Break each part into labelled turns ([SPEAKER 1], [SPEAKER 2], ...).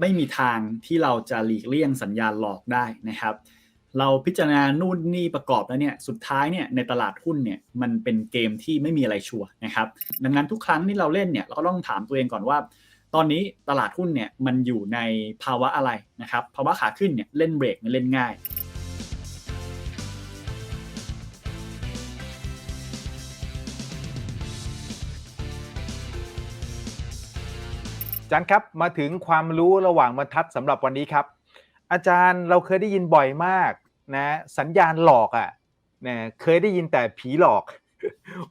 [SPEAKER 1] ไม่มีทางที่เราจะหลีกเลี่ยงสัญญาณหลอกได้นะครับ เราพิจารณานู่นนี่ประกอบแล้วเนี่ยสุดท้ายเนี่ยในตลาดหุ้นเนี่ยมันเป็นเกมที่ไม่มีอะไรชัวร์นะครับ ดังนั้นทุกครั้งที่เราเล่นเนี่ยเราก็ต้องถามตัวเองก่อนว่า ตอนนี้ตลาดหุ้นเนี่ยมันอยู่ในภาวะอะไรนะครับภาวะขาขึ้นเนี่ยเล่นเบรกเนี่ยเล่นง่าย
[SPEAKER 2] อาจารย์ครับมาถึงความรู้ระหว่างบรรทัดสำหรับวันนี้ครับ อาจารย์เราเคยได้ยินบ่อยมากนะสัญญาณหลอกอะ่ะนะเคยได้ยินแต่ผีหลอก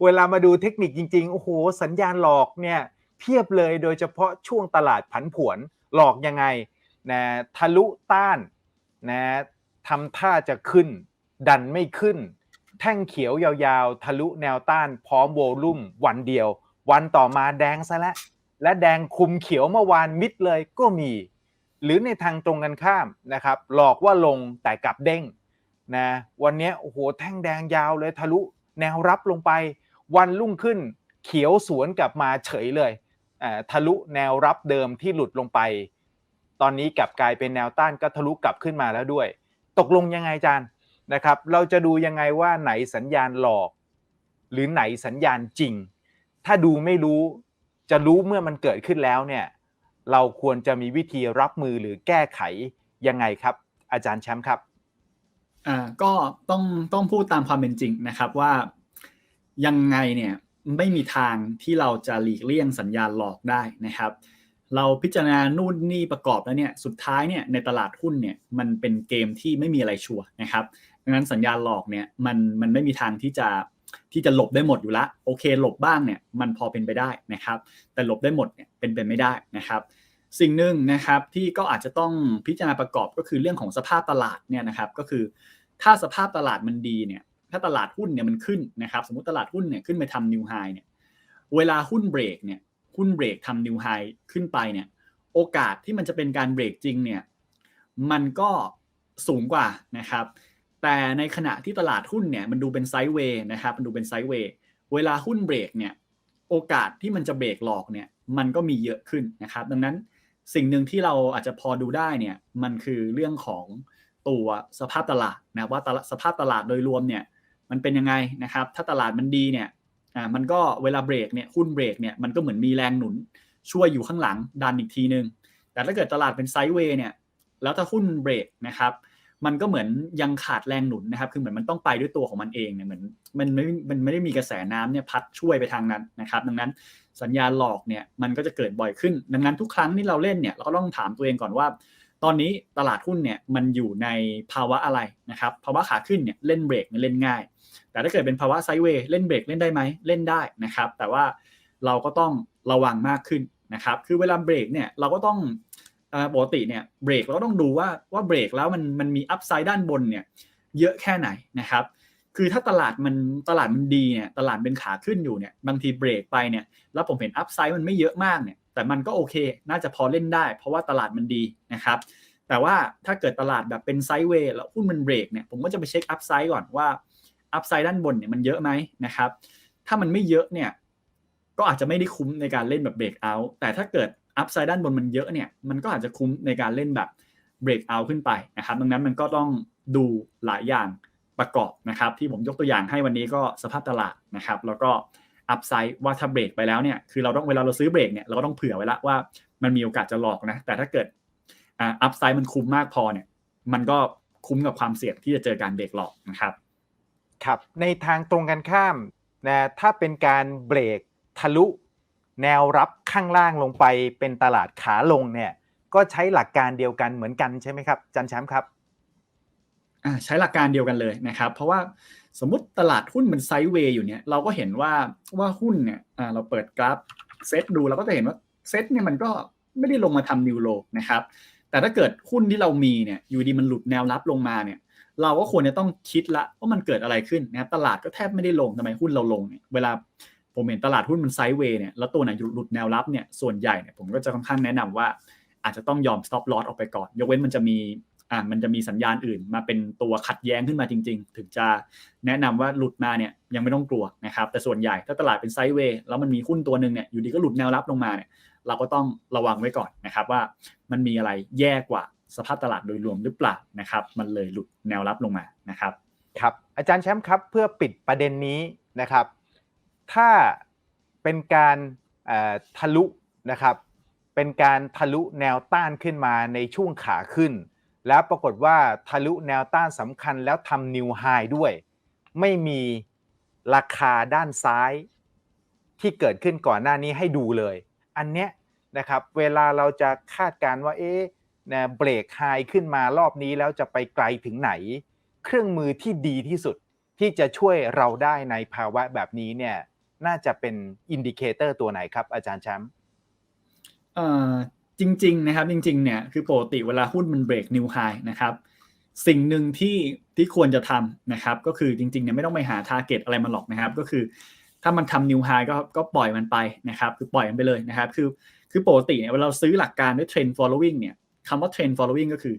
[SPEAKER 2] เวลามาดูเทคนิคจริงๆโอ้โหสัญญาณหลอกเนี่ยเพียบเลยโดยเฉพาะช่วงตลาดผันผวนหลอกยังไงนะทะลุต้านนะทำท่าจะขึ้น ดันไม่ขึ้น แท่งเขียวยาวๆ ทะลุแนวต้านพร้อมโวลุ่มวันเดียว วันต่อมาแดงซะแล้ว และแดงคุมเขียวเมื่อวานมิดเลยก็มี หรือในทางตรงกันข้ามนะครับหลอกว่าลงแต่กลับเด้งนะวันนี้โอ้โหแท่งแดงยาวเลยทะลุแนวรับลงไป วันรุ่งขึ้นเขียวสวนกลับมาเฉยเลยทะลุแนวรับเดิมที่หลุดลงไป ตอนนี้กลับกลายเป็นแนวต้านก็ทะลุกลับขึ้นมาแล้วด้วย ตกลงยังไงอาจารย์นะครับเราจะดูยังไงว่าไหนสัญญาณหลอก หรือไหนสัญญาณจริง ถ้าดูไม่รู้ จะรู้เมื่อมันเกิดขึ้นแล้วเนี่ยเราควรจะมีวิธีรับมือหรือแก้ไขยังไงครับ อาจารย์แชมป์ครับ
[SPEAKER 1] อ่าก็ต้องต้องพูดตามความเป็นจริงนะครับว่ายังไงเนี่ยไม่มีทางที่เราจะหลีกเลี่ยงสัญญาณหลอกได้นะครับ เราพิจารณานู่นนี่ประกอบแล้วเนี่ยสุดท้ายเนี่ยในตลาดหุ้นเนี่ยมันเป็นเกมที่ไม่มีอะไรชัวร์นะครับดังนั้นสัญญาณหลอกเนี่ยมันมันไม่มีทางที่จะ ที่จะหลบได้หมดอยู่ละโอเค หลบบ้างเนี่ยมันพอเป็นไปได้นะครับ แต่หลบได้หมดเนี่ยเป็นไปไม่ได้นะครับ สิ่งหนึ่งนะครับที่ก็อาจจะต้องพิจารณาประกอบก็คือเรื่องของสภาพตลาดเนี่ยนะครับก็คือถ้าสภาพตลาดมันดีเนี่ยถ้าตลาดหุ้นเนี่ยมันขึ้นนะครับ สมมติตลาดหุ้นเนี่ยขึ้นไปทำนิวไฮเนี่ยเวลาหุ้นเบรกเนี่ยหุ้นเบรกทำนิวไฮขึ้นไปเนี่ยโอกาสที่มันจะเป็นการเบรกจริงเนี่ยมันก็สูงกว่านะครับ แต่ในขณะที่ตลาดหุ้นเนี่ยมันดูเป็นไซด์เวย์นะครับมันดูเป็นไซด์เวย์เวลาหุ้นเบรกเนี่ยโอกาสที่มันจะเบรกหลอกเนี่ยมันก็มีเยอะขึ้นนะครับ ดังนั้นสิ่งหนึ่งที่เราอาจจะพอดูได้เนี่ยมันคือเรื่องของตัวสภาพตลาดนะว่าสภาพตลาดโดยรวมเนี่ยมันเป็นยังไงนะครับ ถ้าตลาดมันดีเนี่ยอ่ามันก็เวลาเบรกเนี่ยหุ้นเบรกเนี่ยมันก็เหมือนมีแรงหนุนช่วยอยู่ข้างหลังดันอีกทีนึง แต่ถ้าเกิดตลาดเป็นไซด์เวย์เนี่ยแล้วถ้าหุ้นเบรกนะครับ มันก็เหมือนยังขาดแรงหนุนนะครับ คือเหมือนมันต้องไปด้วยตัวของมันเองเนี่ยเหมือนมันไม่มันไม่ได้มีกระแสน้ำเนี่ยพัดช่วยไปทางนั้นนะครับ ดังนั้นสัญญาณหลอกเนี่ยมันก็จะเกิดบ่อยขึ้น ดังนั้นทุกครั้งที่เราเล่นเนี่ยเราก็ต้องถามตัวเองก่อนว่า ตอนนี้ตลาดหุ้นเนี่ยมันอยู่ในภาวะอะไรนะครับภาวะขาขึ้นเนี่ยเล่นเบรกเล่นง่าย แต่ถ้าเกิดเป็นภาวะไซด์เวย์เล่นเบรกเล่นได้ไหมเล่นได้นะครับ แต่ว่าเราก็ต้องระวังมากขึ้นนะครับ คือเวลาเบรกเนี่ยเราก็ต้อง ปกติเนี่ยเบรกเราก็ต้องดูว่าว่าเบรกแล้วมันมันมีอัพไซด์ด้านบนเนี่ยเยอะแค่ไหนนะครับ คือถ้าตลาดมันตลาดมันดีเนี่ยตลาดเป็นขาขึ้นอยู่เนี่ยบางทีเบรกไปเนี่ยแล้วผมเห็นอัพไซด์มันไม่เยอะมากเนี่ยแต่มันก็โอเค น่าจะพอเล่นได้ เพราะว่าตลาดมันดีนะครับแต่ว่าถ้าเกิดตลาดแบบเป็นไซด์เวย์แล้วหุ้นมันเบรกเนี่ยผมก็จะไปเช็คอัพไซด์ก่อนว่าอัพไซด์ด้านบนเนี่ยมันเยอะไหมนะครับถ้ามันไม่เยอะเนี่ยก็อาจจะไม่ได้คุ้มในการเล่นแบบเบรกเอาแต่ถ้าเกิด อัพไซด์ด้านบนมันเยอะเนี่ยมันก็อาจจะคุ้มในการเล่นแบบเบรกเอาขึ้นไปนะครับดังนั้นมันก็ต้องดูหลายอย่างประกอบนะครับ ที่ผมยกตัวอย่างให้วันนี้ก็สภาพตลาดนะครับ แล้วก็อัพไซด์ว่าถ้าเบรกไปแล้วเนี่ยคือเราต้องเวลาเราซื้อเบรกเนี่ยเราก็ต้องเผื่อไว้ละว่ามันมีโอกาสจะหลอกนะแต่ถ้าเกิดอัพไซด์มันคุ้มมากพอเนี่ยมันก็คุ้มกับความเสี่ยงที่จะเจอการเบรกหลอกนะครับ
[SPEAKER 2] ครับในทางตรงกันข้ามนะถ้าเป็นการเบรกทะลุ แนวรับข้างล่างลงไปเป็นตลาดขาลงเนี่ย ก็ใช้หลักการเดียวกันเหมือนกันใช่ไหมครับจันแชมป์ครับ
[SPEAKER 1] ใช้หลักการเดียวกันเลยนะครับ เพราะว่าสมมติตลาดหุ้นมันไซด์เวย์อยู่เนี่ยเราก็เห็นว่าว่าหุ้นเนี่ยเราเปิดกราฟเซตดูเราก็จะเห็นว่าเซตเนี่ยมันก็ไม่ได้ลงมาทำนิวโลนะครับ แต่ถ้าเกิดหุ้นที่เรามีเนี่ยอยู่ดีมันหลุดแนวรับลงมาเนี่ย เราก็ควรจะต้องคิดละว่ามันเกิดอะไรขึ้นนะครับตลาดก็แทบไม่ได้ลงทำไมหุ้นเราลงเนี่ยเวลา ผมเห็นตลาดหุ้นมันไซด์เวย์เนี่ยแล้วตัวไหนหลุดแนวรับเนี่ยส่วนใหญ่เนี่ยผมก็จะค่อนข้างแนะนำว่า อาจจะต้องยอม stop loss ออกไปก่อน ยกเว้นมันจะมีอ่ามันจะมีสัญญาณอื่น มาเป็นตัวขัดแย้งขึ้นมาจริง ๆ ถึงจะแนะนำว่าหลุดมาเนี่ยยังไม่ต้องกลัวนะครับแต่ส่วนใหญ่ถ้าตลาดเป็นไซด์เวย์แล้วมันมีหุ้นตัวหนึ่งเนี่ยอยู่ดีก็หลุดแนวรับลงมาเนี่ยเราก็ต้องระวังไว้ก่อนนะครับว่ามันมีอะไรแย่กว่าสภาพตลาดโดยรวมหรือเปล่านะครับมันเลยหลุดแนวรับลงมานะครับ
[SPEAKER 2] ครับอาจารย์แชมป์ครับเพื่อปิดประเด็นนี้นะครับ ถ้าเป็นการทะลุนะครับ เป็นการทะลุแนวต้านขึ้นมาในช่วงขาขึ้น แล้วปรากฏว่าทะลุแนวต้านสำคัญแล้วทำนิวไฮด้วย ไม่มีราคาด้านซ้ายที่เกิดขึ้นก่อนหน้านี้ให้ดูเลย อันเนี้ยนะครับ เวลาเราจะคาดการณ์ว่าเอ๊ะนะเบรกไฮขึ้นมารอบนี้แล้วจะไปไกลถึงไหน เครื่องมือที่ดีที่สุดที่จะช่วยเราได้ในภาวะแบบนี้เนี่ย น่าจะเป็นอินดิเคเตอร์ตัวไหนครับ อาจารย์แชมป์
[SPEAKER 1] เอ่อจริง ๆ นะครับ จริง ๆ เนี่ยคือปกติเวลาหุ้นมันเบรกนิวไฮนะครับ สิ่งหนึ่งที่ที่ควรจะทำนะครับ ก็คือจริง ๆ เนี่ยไม่ต้องไปหาทาร์เก็ตอะไรมาหรอกนะครับ ก็คือถ้ามันทำนิวไฮก็ก็ปล่อยมันไปนะครับ คือปล่อยมันไปเลยนะครับ คือคือปกติเนี่ยเวลาเราซื้อหลักการด้วยเทรนด์ following เนี่ยคำว่าเทรนด์ following ก็คือ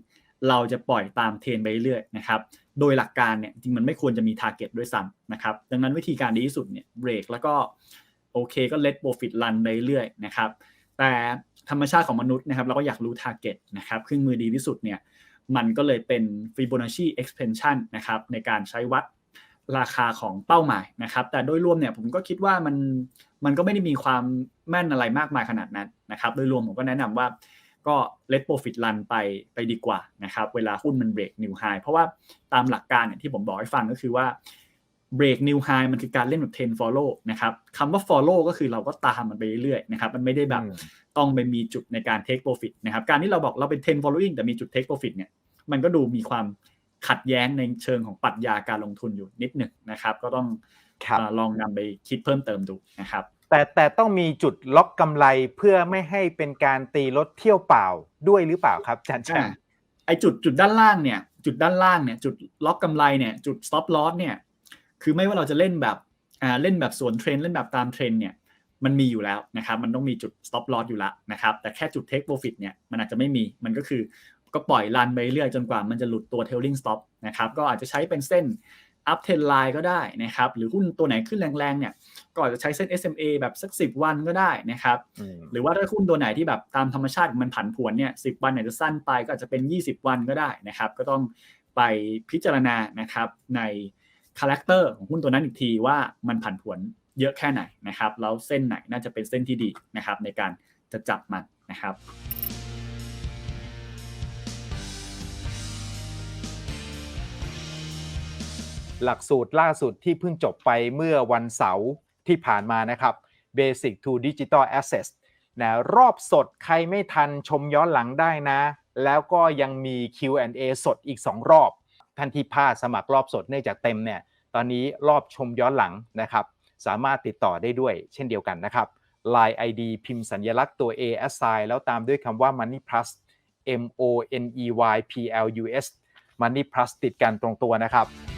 [SPEAKER 1] เราจะปล่อยตามเทรนไปเรื่อยๆนะครับ โดยหลักการเนี่ยจริงมันไม่ควรจะมี target ด้วยซ้ำนะครับ ดังนั้นวิธีการดีที่สุดเนี่ยเบรกแล้วก็โอเคก็ let profit run ไปเรื่อยๆนะครับ แต่ธรรมชาติของมนุษย์นะครับเราก็อยากรู้ target นะครับเครื่องมือดีที่สุดเนี่ยมันก็เลยเป็น Fibonacci expansion นะครับในการใช้วัดราคาของเป้าหมายนะครับ แต่โดยรวมเนี่ยผมก็คิดว่ามันมันก็ไม่ได้มีความแม่นอะไรมากมายขนาดนั้นนะครับ โดยรวมผมก็แนะนำว่า ก็ let profit run ไปไปดีกว่านะครับเวลาหุ้นมันเบรก new high เพราะว่าตามหลักการเนี่ยที่ผมบอกให้ฟังก็คือว่า break new high มันคือการเล่นแบบ ten follow นะครับคำว่า follow ก็คือเราก็ตามมันไปเรื่อยๆนะครับมันไม่ได้แบบต้องไปมีจุดในการ take profit นะครับการที่เราบอกเราเป็น10 following แต่มีจุด take profit เนี่ยมันก็ดูมีความขัดแย้งในเชิงของปรัชญาการลงทุนอยู่นิดหนึ่งนะครับ ก็ต้อง
[SPEAKER 2] ครับ
[SPEAKER 1] เอ่อลองนำไปคิดเพิ่มเติมดูนะครับ
[SPEAKER 2] แต่แต่ต้องมีจุดล็อกกำไรเพื่อไม่ให้เป็นการตีรถเที่ยวเปล่าด้วยหรือเปล่าครับอาจารย์แชม
[SPEAKER 1] ไอจุดจุดด้านล่างเนี่ยจุดด้านล่างเนี่ยจุดล็อกกำไรเนี่ยจุด stop loss เนี่ยคือไม่ว่าเราจะเล่นแบบอ่าเล่นแบบสวนเทรนเล่นแบบตามเทรนเนี่ยมันมีอยู่แล้วนะครับมันต้องมีจุด stop loss อยู่แล้วนะครับแต่แค่จุด take profit เนี่ยมันอาจจะไม่มีมันก็คือก็ปล่อยรันไปเรื่อยจนกว่ามันจะหลุดตัว trailing stop นะครับก็อาจจะใช้เป็นเส้น up trend line ก็ได้นะครับ หรือหุ้นตัวไหนขึ้นแรงๆเนี่ยก็อาจจะใช้เส้น SMA แบบสัก 10 วันก็ได้นะครับ
[SPEAKER 2] อืม
[SPEAKER 1] หรือว่าถ้าหุ้นตัวไหนที่แบบตามธรรมชาติมันผันผวนเนี่ยสิวันอาจจะสั้นไปก็อาจจะเป็น 20 วันก็ได้นะครับ ก็ต้องไปพิจารณานะครับในคาแรคเตอร์ของหุ้นตัวนั้นอีกทีว่ามันผันผวนเยอะแค่ไหนนะครับแล้วเส้นไหนน่าจะเป็นเส้นที่ดีนะครับในการจะจับมันนะครับ
[SPEAKER 2] หลักสูตรล่าสุดที่เพิ่งจบไปเมื่อวันเสาร์ที่ผ่านมานะครับ Basic to Digital Assets นะรอบสดใครไม่ทันชมย้อนหลังได้นะ แล้วก็ยังมี Q&A สดอีก 2 รอบ ท่านที่พลาดสมัครรอบสดเนื่องจากเต็มเนี่ยตอนนี้รอบชมย้อนหลังนะครับ สามารถติดต่อได้ด้วยเช่นเดียวกันนะครับ Line ID พิมพ์สัญลักษณ์ตัว A assign แล้วตามด้วยคำว่า Money Plus M O N E Y P L U S Money Plus ติดกันตรงตัวนะครับ